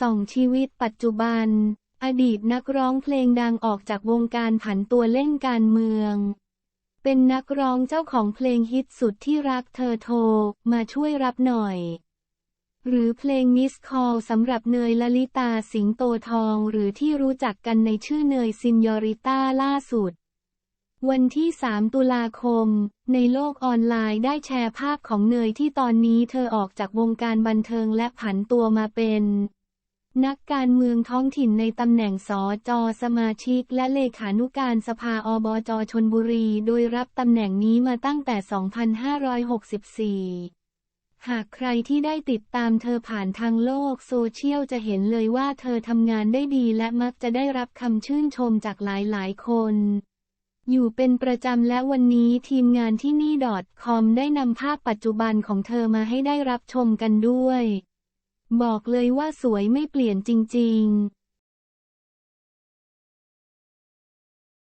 ส่องชีวิตปัจจุบัน อดีตนักร้องเพลงดังออกจากวงการผันตัวเล่นการเมือง เป็นนักร้องเจ้าของเพลงฮิตสุดที่รักเธอโทร มาช่วยรับหน่อย หรือเพลงมิสคอลสำหรับเนยลลิตาสิงโตทองหรือที่รู้จักกันในชื่อเนยซินยอริต้าล่าสุดวันที่ 3 ตุลาคม ในโลกออนไลน์ได้แชร์ภาพของเนยที่ตอนนี้เธอออกจากวงการบันเทิงและผันตัวมาเป็น นักการเมืองท้องถิ่นในตำแหน่งสอจอสมาชิก และเลขานุการสภาอบจชนบุรี โดยรับตำแหน่งนี้มาตั้งแต่ 2564 หากใครที่ได้ติดตามเธอผ่านทางโลกโซเชียลจะเห็นเลยว่าเธอทำงานได้ดีและมักจะได้รับคำชื่นชมจากหลายๆ คน อยู่เป็นประจำและวันนี้ทีมงานที่นี่ .com ได้นำภาพปัจจุบันของเธอมาให้ได้รับชมกันด้วย บอกเลยว่าสวยไม่เปลี่ยนจริง